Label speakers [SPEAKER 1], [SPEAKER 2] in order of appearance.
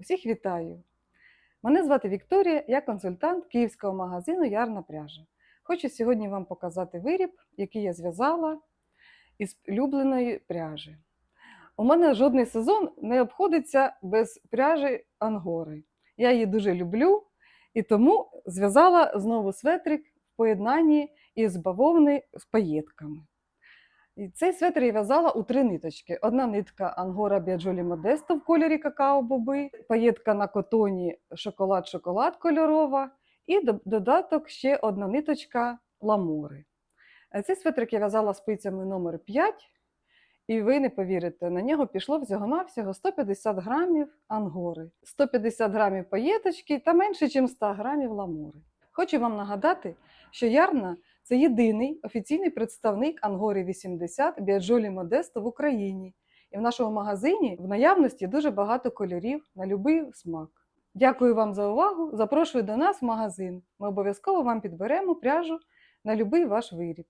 [SPEAKER 1] Усіх вітаю! Мене звати Вікторія, я консультант київського магазину Ярна пряжа. Хочу сьогодні вам показати виріб, який я зв'язала із улюбленої пряжі. У мене жодний сезон не обходиться без пряжі ангори. Я її дуже люблю і тому зв'язала знову светрик в поєднанні із бавовни з паєтками. І цей светр я в'язала у три ниточки. Одна нитка Ангора Біаджолі Модесто в кольорі какао-боби, паєтка на котоні шоколад-шоколад кольорова, і додаток ще одна ниточка ламори. Е, Цей светрик я в'язала спицями номер 5, і ви не повірите, на нього пішло всього-навсього 150 грамів ангори, 150 грамів паєточки та менше, ніж 100 грамів ламори. Хочу вам нагадати, що ярна це єдиний офіційний представник Ангори 80 Біаджолі Модесто в Україні. І в нашому магазині в наявності дуже багато кольорів на будь-який смак. Дякую вам за увагу. Запрошую до нас в магазин. Ми обов'язково вам підберемо пряжу на будь-який ваш виріб.